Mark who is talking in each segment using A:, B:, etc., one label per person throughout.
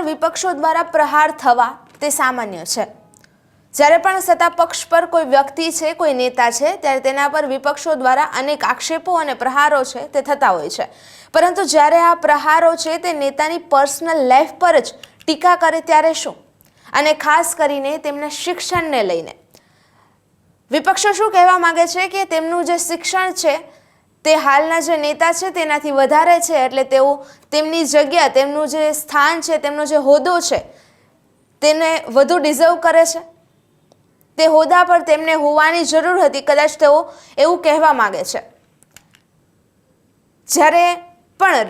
A: પર વિપક્ષો દ્વારા પ્રહાર થવા તે સામાન્ય છે. જ્યારે પણ સત્તા પક્ષ પર કોઈ વ્યક્તિ છે, કોઈ નેતા છે, ત્યારે તેના પર વિપક્ષો દ્વારા અનેક આક્ષેપો અને પ્રહારો છે તે થતા હોય છે. પરંતુ જ્યારે આ પ્રહારો છે તે નેતાની પર્સનલ લાઈફ પર જ ટીકા કરે ત્યારે શું? અને ખાસ કરીને તેમના શિક્ષણને લઈને. વિપક્ષો શું કહેવા માંગે છે કે તેમનું જે શિક્ષણ છે તે હાલના જે નેતા છે તેનાથી વધારે છે એટલે તેઓ તેમની જગ્યા, તેમનું જે સ્થાન છે, તેમનો જે હોદ્દો છે, તેને વધુ ડિઝર્વ કરે છે. તે હોદ્દા પર તેમને હોવાની જરૂર હતી, કદાચ તેઓ એવું કહેવા માગે છે. જ્યારે પણ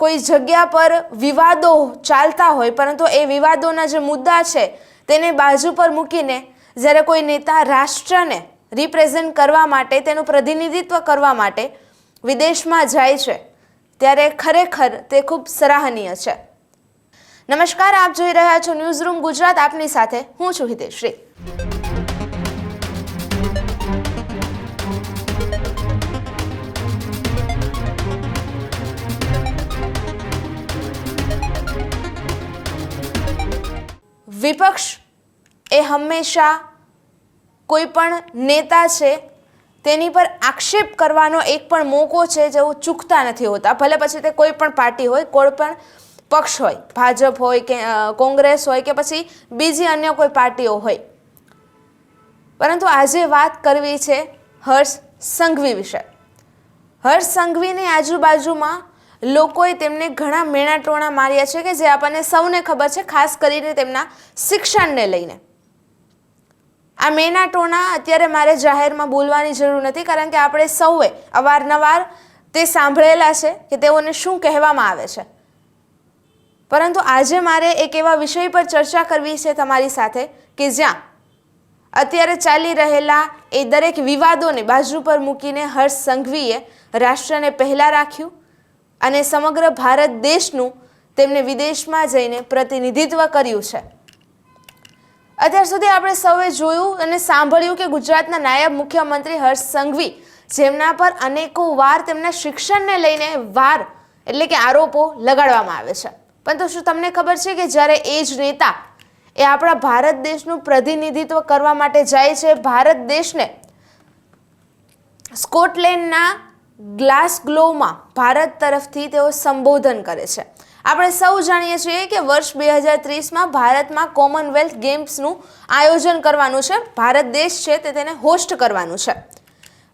A: કોઈ જગ્યા પર વિવાદો ચાલતા હોય, પરંતુ એ વિવાદોના જે મુદ્દા છે, તેને બાજુ પર મૂકીને જ્યારે કોઈ નેતા રાષ્ટ્રને રિપ્રેઝેન્ટ કરવા માટે, તેનું પ્રતિનિધિત્વ કરવા માટે વિદેશમાં જાય છે, ત્યારે ખરેખર તે ખૂબ સરાહનીય છે. નમસ્કાર, આપ જોઈ રહ્યા છો ન્યૂઝ રૂમ ગુજરાત, આપની સાથે હું છું હિતેશ્રી વિપક્ષ એ હંમેશા કોઈ પણ નેતા છે, તેની પર આક્ષેપ કરવાનો એક પણ મોકો છે જેવું ચૂકતા નથી હોતા. ભલે પછી તે કોઈ પણ પાર્ટી હોય, કોઈ પણ પક્ષ હોય, ભાજપ હોય કે કોંગ્રેસ હોય કે પછી બીજી અન્ય કોઈ પાર્ટીઓ હોય. પરંતુ આજે વાત કરવી છે હર્ષ સંઘવી વિશે. હર્ષ સંઘવીની આજુબાજુમાં લોકોએ તેમને ઘણા મેણાટોણા માર્યા છે કે જે આપણને સૌને ખબર છે, ખાસ કરીને તેમના શિક્ષણને લઈને. આ મેનાટોના અત્યારે મારે જાહેરમાં બોલવાની જરૂર નથી, કારણ કે આપણે સૌએ અવારનવાર તે સાંભળેલા છે કે તેઓને શું કહેવામાં આવે છે. પરંતુ આજે મારે એક એવા વિષય પર ચર્ચા કરવી છે તમારી સાથે કે જ્યાં અત્યારે ચાલી રહેલા એ દરેક વિવાદોને બાજુ પર મૂકીને હર્ષ સંઘવીએ રાષ્ટ્રને પહેલાં રાખ્યું અને સમગ્ર ભારત દેશનું તેમને વિદેશમાં જઈને પ્રતિનિધિત્વ કર્યું છે. અત્યાર સુધી આપણે સૌએ જોયું અને સાંભળ્યું કે ગુજરાતના નાયબ મુખ્યમંત્રી હર્ષ સંઘવી જેમના પર અનેકો વાર તેમના શિક્ષણને લઈને વાર, એટલે કે આરોપો લગાડવામાં આવે છે. પરંતુ શું તમને ખબર છે કે જ્યારે એ જ નેતા એ આપણા ભારત દેશનું પ્રતિનિધિત્વ કરવા માટે જાય છે, ભારત દેશને સ્કોટલેન્ડના ગ્લાસ ગ્લોમાં ભારત તરફથી તેઓ સંબોધન કરે છે. આપણે સૌ જાણીએ છીએ કે વર્ષ બે હજાર ત્રીસમાં ભારતમાં કોમનવેલ્થ ગેમ્સનું આયોજન કરવાનું છે. ભારત દેશ છે તે તેને હોસ્ટ કરવાનું છે.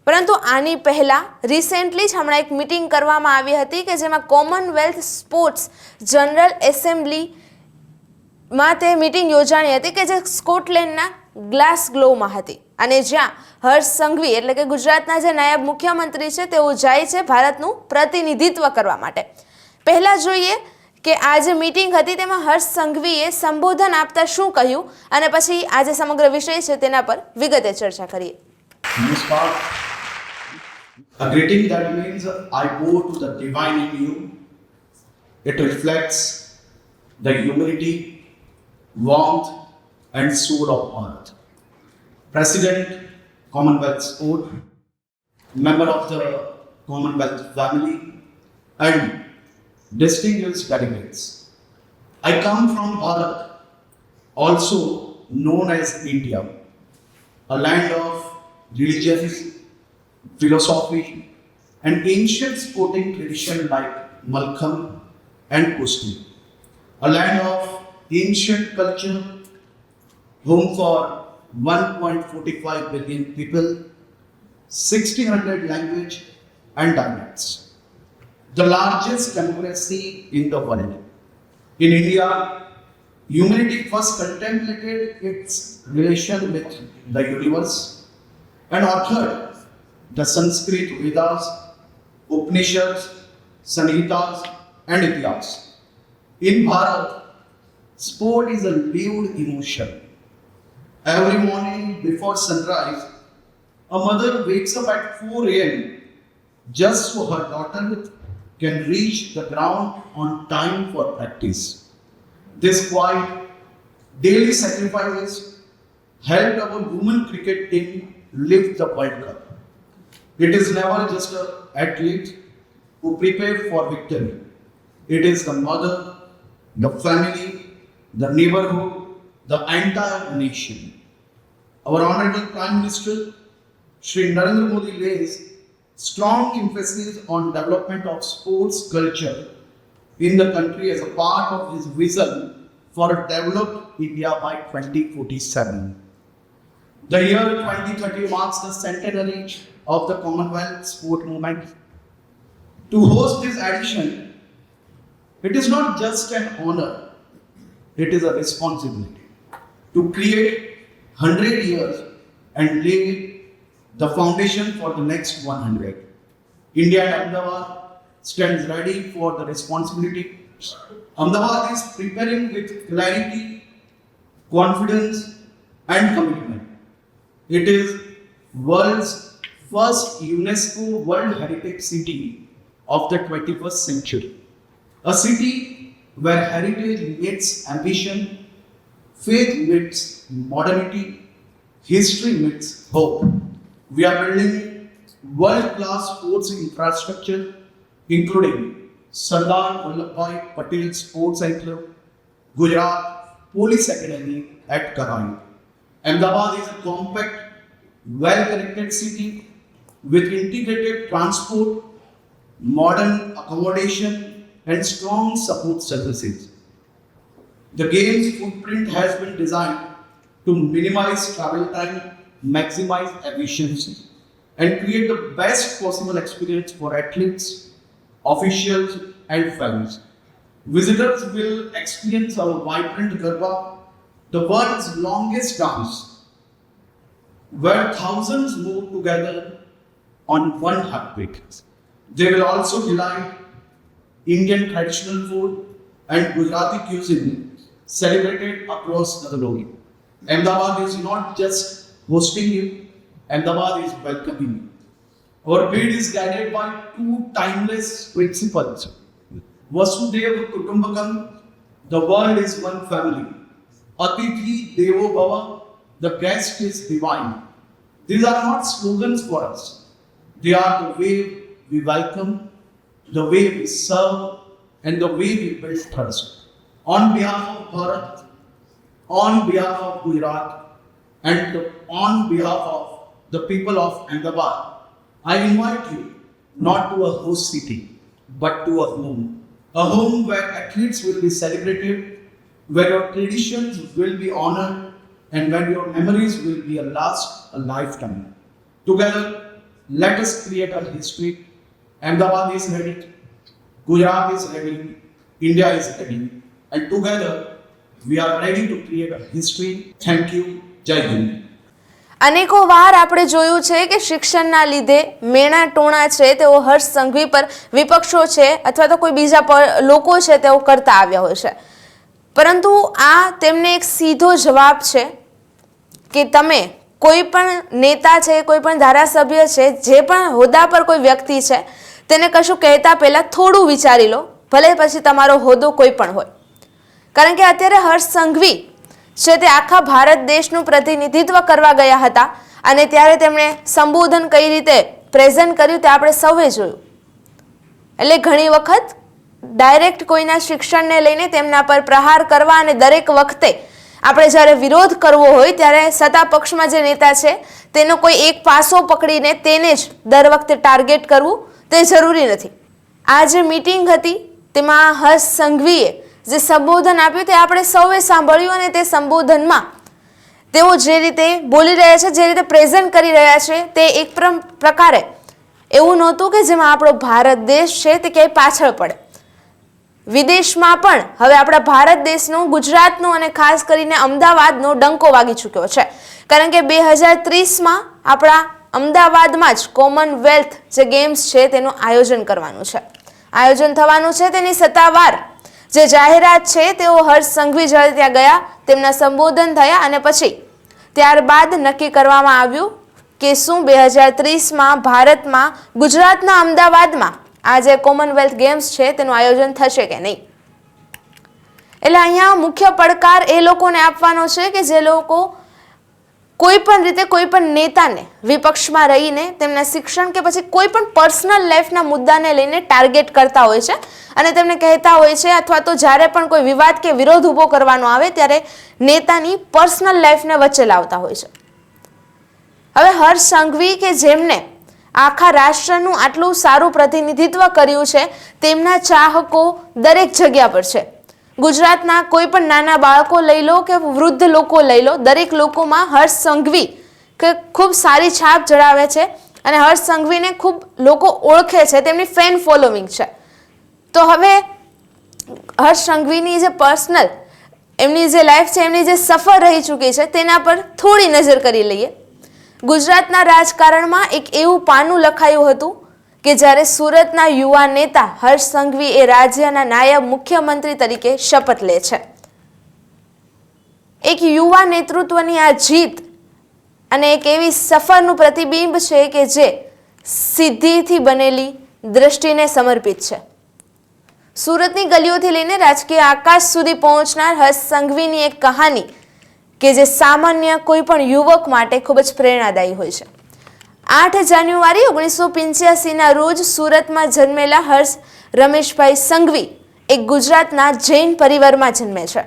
A: પરંતુ આની પહેલાં રિસેન્ટલી જ હમણાં એક મિટિંગ કરવામાં આવી હતી કે જેમાં કોમનવેલ્થ સ્પોર્ટ્સ જનરલ એસેમ્બલી માં તે મિટિંગ યોજાણી હતી કે જે સ્કોટલેન્ડના ગ્લાસ ગ્લોમાં હતી. અને જ્યાં હર્ષ સંઘવી એટલે કે ગુજરાતના જે નાયબ મુખ્યમંત્રી છે તેઓ જાય છે ભારતનું પ્રતિનિધિત્વ કરવા માટે. પહેલાં જોઈએ કે આ જે મિટિંગ હતી તેમાં હર્ષ સંઘવીએ સંબોધન આપતા શું કહ્યું અને પછી આ જે સમગ્ર વિષય છે તેના પર વિગતે ચર્ચા કરીએ
B: a greeting that means I go to the divine in you. It reflects the humility, warmth, and soul of earth. President, Commonwealth Sport, member of the Commonwealth family, and distinguished delegates. I come from Bharat, also known as India, a land of religions, philosophy, and ancient sporting tradition like Malkham and Kusti. A land of ancient culture, home for 1.45 billion people, 1600 language and dialects. The largest democracy in the world. In India, humanity first contemplated its relation with the universe and authored the Sanskrit Vedas, Upanishads, Samhitas, and Itihas. In Bharat, sport is a lived emotion. Every morning before sunrise, a mother wakes up at 4 a.m. just so her daughter can reach the ground on time for practice. This quiet daily sacrifices helped our women cricket team lift the World Cup. It is never just an athlete who prepare for victory. It is the mother the family, the neighborhood, the entire nation. Our Honorable Prime Minister, Shri Narendra Modi lays strong emphasis on development of sports culture in the country as a part of his vision for a developed India by 2047. The year 2030 marks the centenary of the Commonwealth sport movement. To host this edition, it is not just an honor, it is a responsibility to create 100 years and lay the foundation for the next 100. India and Ahmedabad stands ready for the responsibility. Ahmedabad is preparing with clarity, confidence, and commitment. It is world's first UNESCO World Heritage City of the 21st century. A city where heritage meets ambition, faith meets modernity, history meets hope. We are building world class sports infrastructure, including Sardar Vallabhbhai Patel Sports Center, Gujarat Police Academy at Karani. Ahmedabad is a compact, well connected city with integrated transport, modern accommodation, and strong support services. The game's footprint has been designed to minimize travel time, maximize efficiency, and create the best possible experience for athletes, officials, and fans. Visitors will experience our vibrant Garba, the world's longest dance, where thousands move together on one heartbeat. They will also delight Indian traditional food and Gujarati cuisine celebrated across the globe. Ahmedabad is not just hosting you, Ahmedabad is welcoming you. Our bid is guided by two timeless principles. Vasudeva Kutumbakam, the world is one family. Atithi Devo Bhava, the guest is divine. These are not slogans for us. They are the way we welcome, the way we serve, and the way we build trust. On behalf of Bharat, on behalf of Gujarat, and on behalf of the people of Ahmedabad, I invite you not to a host city, but to a home. A home where athletes will be celebrated, where your traditions will be honored, and where your memories will be a last a lifetime. Together, let us create a history. Ahmedabad is ready, Gujarat is ready, India is ready, and together we are ready to create a history. Thank you. Jai Hind.
A: અનેકો વાર આપણે જોયું છે કે શિક્ષણના લીધે મેણા ટોણા છે, તેઓ હર્ષ સંઘવી પર વિપક્ષો છે અથવા તો કોઈ બીજા લોકો છે, તેઓ કરતા આવ્યા હોય છે. પરંતુ આ તેમને એક સીધો જવાબ છે કે તમે કોઈ પણ નેતા છે, કોઈ પણ ધારાસભ્ય છે, જે પણ હોદ્દા પર કોઈ વ્યક્તિ છે, તેને કશું કહેતા પહેલાં થોડું વિચારી લો, ભલે પછી તમારો હોદ્દો કોઈ પણ હોય. કારણ કે અત્યારે હર્ષ સંઘવી છે તે આખા ભારત દેશનું પ્રતિનિધિત્વ કરવા ગયા હતા અને ત્યારે તેમણે સંબોધન કઈ રીતે પ્રેઝન્ટ કર્યું તે આપણે સૌએ જોયું. એટલે ઘણી વખત ડાયરેક્ટ કોઈના શિક્ષણને લઈને તેમના પર પ્રહાર કરવા અને દરેક વખતે આપણે જ્યારે વિરોધ કરવો હોય ત્યારે સત્તા પક્ષમાં જે નેતા છે તેનો કોઈ એક પાસો પકડીને તેને જ દર વખતે ટાર્ગેટ કરવું તે જરૂરી નથી. આ જે મીટિંગ હતી તેમાં હર્ષ સંઘવીએ જે સંબોધન આપ્યું તે આપણે સૌએ સાંભળ્યું અને તે સંબોધનમાં તેઓ જે રીતે બોલી રહ્યા છે, જે રીતે પ્રેઝન્ટ કરી રહ્યા છે, તે એક પ્રકારે એવું નહોતું કે જેમાં આપણો ભારત દેશ છે તે ક્યાંય પાછળ પડે. વિદેશમાં પણ હવે આપણા ભારત દેશનું, ગુજરાતનું અને ખાસ કરીને અમદાવાદનો ડંકો વાગી ચૂક્યો છે. કારણ કે બે હજાર ત્રીસમાં આપણા અમદાવાદમાં જ કોમનવેલ્થ જે ગેમ્સ છે તેનું આયોજન કરવાનું છે. આયોજન થવાનું છે તેની સત્તાવાર જે જાહેરાત છે, તેઓ હર્ષ સંઘવી જ્યારે ત્યાં ગયા, તેમના સંબોધન થયા અને પછી ત્યારબાદ નક્કી કરવામાં આવ્યું કે શું બે હજાર ત્રીસમાં ભારતમાં ગુજરાતના અમદાવાદમાં આ જે કોમનવેલ્થ ગેમ્સ છે, તેનું આયોજન થશે કે નહીં? એટલે અહીંયા મુખ્ય પડકાર એ લોકોને આપવાનો છે કે જે લોકો કોઈ પણ રીતે કોઈ પણ નેતાને વિપક્ષમાં રહીને તેમના શિક્ષણ કે પછી કોઈ પણ પર્સનલ લાઈફના મુદ્દાને લઈને ટાર્ગેટ કરતા હોય છે અને તેમને કહેતા હોય છે અથવા તો જ્યારે પણ કોઈ વિવાદ કે વિરોધ ઊભો કરવાનો આવે ત્યારે નેતાની પર્સનલ લાઈફને વચ્ચે લાવતા હોય છે. હવે હર્ષ સંઘવી કે જેમને આખા રાષ્ટ્રનું આટલું સારું પ્રતિનિધિત્વ કર્યું છે તેમના ચાહકો દરેક જગ્યા પર છે. ગુજરાતના કોઈ પણ નાના બાળકો લઈ લો કે વૃદ્ધ લોકો લઈ લો, દરેક લોકોમાં હર્ષ સંઘવી કે ખૂબ સારી છાપ જડાવે છે અને હર્ષ સંઘવીને ખૂબ લોકો ઓળખે છે, તેમની ફેન ફોલોવિંગ છે. તો હવે હર્ષ સંઘવીની જે પર્સનલ એમની જે લાઈફ છે, એમની જે સફર રહી ચૂકી છે, તેના પર થોડી નજર કરી લઈએ. ગુજરાતના રાજકારણમાં એક એવું પાનું લખાયું હતું કે જ્યારે સુરતના યુવા નેતા હર્ષ સંઘવી એ રાજ્યના નાયબ મુખ્યમંત્રી તરીકે શપથ લે છે. એક યુવા નેતૃત્વની આ જીત અને એક એવી સફરનું પ્રતિબિંબ છે કે જે સિદ્ધિથી બનેલી દ્રષ્ટિને સમર્પિત છે. સુરતની ગલીઓથી લઈને રાજકીય આકાશ સુધી પહોંચનાર હર્ષ સંઘવીની એક કહાની કે જે સામાન્ય કોઈ પણ યુવક માટે ખૂબ જ પ્રેરણાદાયી હોય છે. આઠ જાન્યુઆરી ઓગણીસો પંચ્યાસીના રોજ સુરતમાં જન્મેલા હર્ષ રમેશભાઈ સંઘવી એક ગુજરાતના જૈન પરિવારમાં જન્મે છે.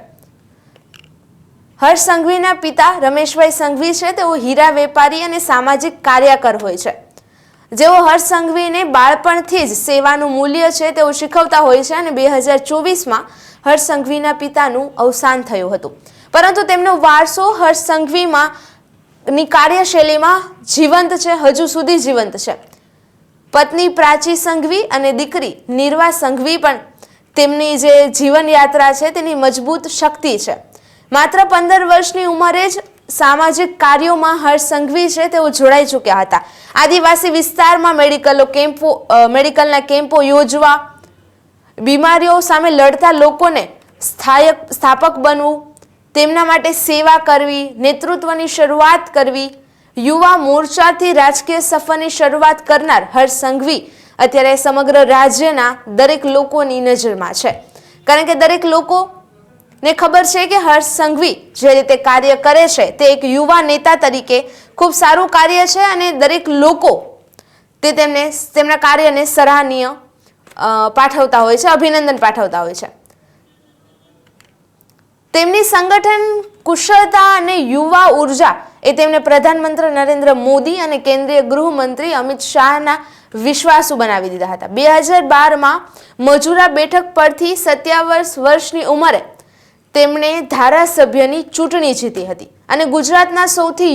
A: હર્ષ સંઘવીના પિતા રમેશભાઈ સંઘવી છે. તેઓ હીરા વેપારી અને સામાજિક કાર્યકર હોય છે. જેઓ હર્ષ સંઘવીને બાળપણથી જ સેવાનું મૂલ્ય છે તેઓ શીખવતા હોય છે અને બે હજાર ચોવીસમાં હર્ષ સંઘવીના પિતાનું અવસાન થયું હતું. પરંતુ તેમનો વારસો હર્ષ સંઘવીમાં ની કાર્યશૈલીમાં જીવંત છે, હજુ સુધી જીવંત છે. પત્ની પ્રાચી સંઘવી અને દીકરી નિર્વા સંઘવી પણ તેમની જે જીવનયાત્રા છે, તેની મજબૂત શક્તિ છે. માત્ર પંદર વર્ષની ઉંમરે જ સામાજિક કાર્યોમાં હર્ષ સંઘવી છે, તેઓ જોડાઈ ચૂક્યા હતા. આદિવાસી વિસ્તારમાં મેડિકલો કેમ્પો મેડિકલના કેમ્પો યોજવા, બીમારીઓ સામે લડતા લોકોને સ્થાયક, સ્થાપક બનવું તેમના માટે સેવા કરવી, નેતૃત્વની શરૂઆત કરવી, યુવા મોરચાથી રાજકીય સફરની શરૂઆત કરનાર હર્ષ સંઘવી અત્યારે સમગ્ર રાજ્યના દરેક લોકોની નજરમાં છે. કારણ કે દરેક લોકો ને ખબર છે કે હર્ષ સંઘવી જે રીતે કાર્ય કરે છે તે એક યુવા નેતા તરીકે ખૂબ સારું કાર્ય છે અને દરેક લોકો તે તેમને, તેમના કાર્યને સરાહનીય પાઠવતા હોય છે, અભિનંદન પાઠવતા હોય છે. તેમની સંગઠન કુશળતા અને યુવા ઊર્જા એ તેમને પ્રધાનમંત્રી નરેન્દ્ર મોદી અને કેન્દ્રીય ગૃહમંત્રી અમિત શાહના વિશ્વાસુ બનાવી દીધા હતા. બે હજાર બારમાં મજૂરા બેઠક પરથી સત્યાવીસ વર્ષની ઉંમરે તેમણે ધારાસભ્યની ચૂંટણી જીતી હતી અને ગુજરાતના સૌથી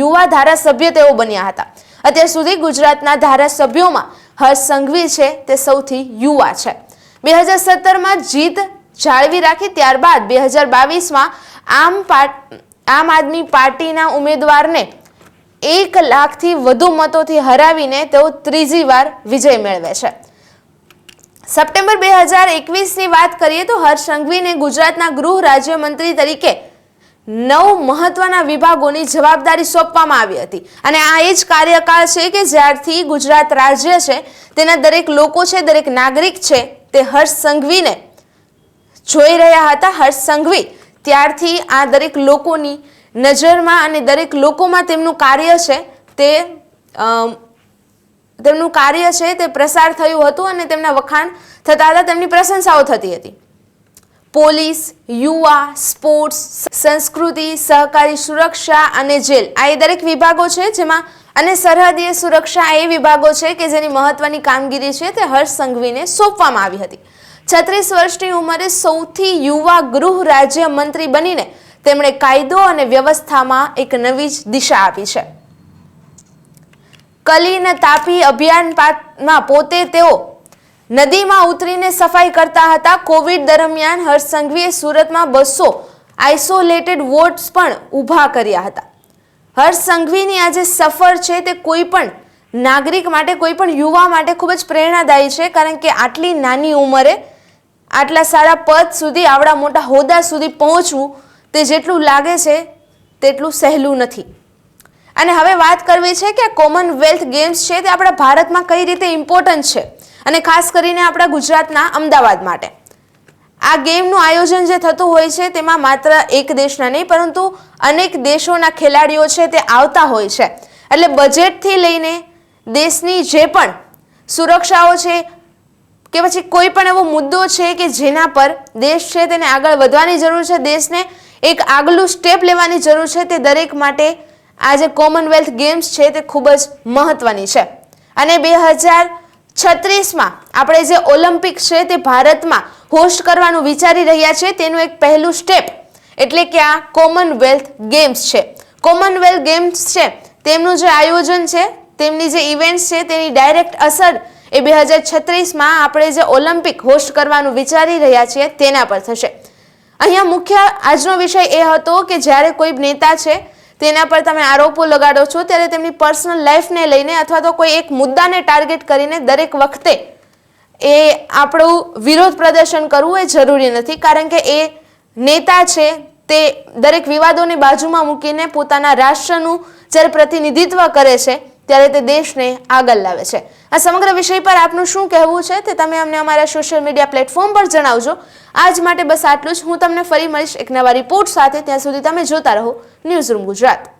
A: યુવા ધારાસભ્ય તેઓ બન્યા હતા. અત્યાર સુધી ગુજરાતના ધારાસભ્યોમાં હર્ષ સંઘવી છે, તે સૌથી યુવા છે. બે હજાર સત્તરમાં જીત જાળવી રાખી ત્યારબાદ બે હજાર બાવીસમાં આમ આમ આદમી પાર્ટીના ઉમેદવારને એક લાખથી વધુ મતોથી હરાવીને તેઓ ત્રીજી વાર વિજય મેળવે છે. સપ્ટેમ્બર બે હજાર એકવીસની વાત કરીએ તો હર્ષ સંઘવીને ગુજરાતના ગૃહ રાજ્યમંત્રી તરીકે નવ મહત્વના વિભાગોની જવાબદારી સોંપવામાં આવી હતી. અને આ એ જ કાર્યકાળ છે કે જ્યારથી ગુજરાત રાજ્ય છે, તેના દરેક લોકો છે, દરેક નાગરિક છે, તે હર્ષ સંઘવીને જોઈ રહ્યા હતા હર્ષ સંઘવી. ત્યારથી આ દરેક લોકોની નજરમાં અને દરેક લોકોમાં તેમનું કાર્ય છે તે તેમનું કાર્ય છે તે પ્રસાર થયું હતું અને તેમના વખાણ થતા હતા, તેમની પ્રશંસાઓ થતી હતી. પોલીસ, યુવા, સ્પોર્ટ્સ, સંસ્કૃતિ, સહકારી સુરક્ષા અને જેલ આ એ દરેક વિભાગો છે જેમાં, અને સરહદીય સુરક્ષા એ વિભાગો છે કે જેની મહત્વની કામગીરી છે તે હર્ષ સંઘવીને સોંપવામાં આવી હતી. છત્રીસ વર્ષની ઉંમરે સૌથી યુવા ગૃહ રાજ્ય મંત્રી બનીને તેમણે કાયદો અને વ્યવસ્થામાં એક નવી જ દિશા આપી છે. કલીન તાપી અભિયાનમાં પોતે તેઓ નદીમાં ઉતરીને સફાઈ કરતા હતા. કોવિડ દરમિયાન હર્ષ સંઘવીએ સુરતમાં બસો આઇસોલેટેડ વોર્ડ્સ પણ ઊભા કર્યા હતા. હર્ષ સંઘવીની આ જે સફર છે તે કોઈ પણ નાગરિક માટે, કોઈ પણ યુવા માટે ખૂબ જ પ્રેરણાદાયી છે, કારણ કે આટલી નાની ઉંમરે આટલા સારા પદ સુધી, આવડા મોટા હોદ્દા સુધી પહોંચવું તે જેટલું લાગે છે, તેટલું સહેલું નથી. અને હવે વાત કરવી છે કે કોમનવેલ્થ ગેમ્સ છે તે આપણા ભારતમાં કઈ રીતે ઇમ્પોર્ટન્ટ છે અને ખાસ કરીને આપણા ગુજરાતના અમદાવાદ માટે. આ ગેમનું આયોજન જે થતું હોય છે તેમાં માત્ર એક દેશના નહીં, પરંતુ અનેક દેશોના ખેલાડીઓ છે તે આવતા હોય છે. એટલે બજેટથી લઈને દેશની જે પણ સુરક્ષાઓ છે કે પછી કોઈ પણ એવો મુદ્દો છે કે જેના પર દેશ છે તેને આગળ વધવાની જરૂર છે, દેશને એક આગલું સ્ટેપ લેવાની જરૂર છે, તે દરેક માટે આ જે કોમનવેલ્થ ગેમ્સ છે તે ખૂબ જ મહત્વની છે. અને બે હજાર છત્રીસમાં આપણે જે ઓલિમ્પિક છે તે ભારતમાં હોસ્ટ કરવાનું વિચારી રહ્યા છે તેનું એક પહેલું સ્ટેપ એટલે કે આ કોમનવેલ્થ ગેમ્સ છે. કોમનવેલ્થ ગેમ્સ છે, તેમનું જે આયોજન છે, તેમની જે ઇવેન્ટ્સ છે, તેની ડાયરેક્ટ અસર એ બે હજાર છત્રીસમાં આપણે જે ઓલિમ્પિક હોસ્ટ કરવાનું વિચારી રહ્યા છીએ તેના પર થશે. અહીંયા મુખ્ય આજનો વિષય એ હતો કે જ્યારે કોઈ નેતા છે, તેના પર તમે આરોપો લગાડો છો, ત્યારે તેમની પર્સનલ લાઈફને લઈને અથવા તો કોઈ એક મુદ્દાને ટાર્ગેટ કરીને દરેક વખતે એ આપણું વિરોધ પ્રદર્શન કરવું એ જરૂરી નથી, કારણ કે એ નેતા છે, તે દરેક વિવાદોની બાજુમાં મૂકીને પોતાના રાષ્ટ્રનું જ્યારે પ્રતિનિધિત્વ કરે છે, ત્યારે તે દેશને આગળ લાવે છે. આ સમગ્ર વિષય પર આપનું શું કહેવું છે તે તમે અમને અમારા સોશિયલ મીડિયા પ્લેટફોર્મ પર જણાવજો. આજ માટે બસ આટલું જ. હું તમને ફરી મળીશ એક નવા રિપોર્ટ સાથે. ત્યાં સુધી તમે જોતા રહો. Newsroom Gujarat.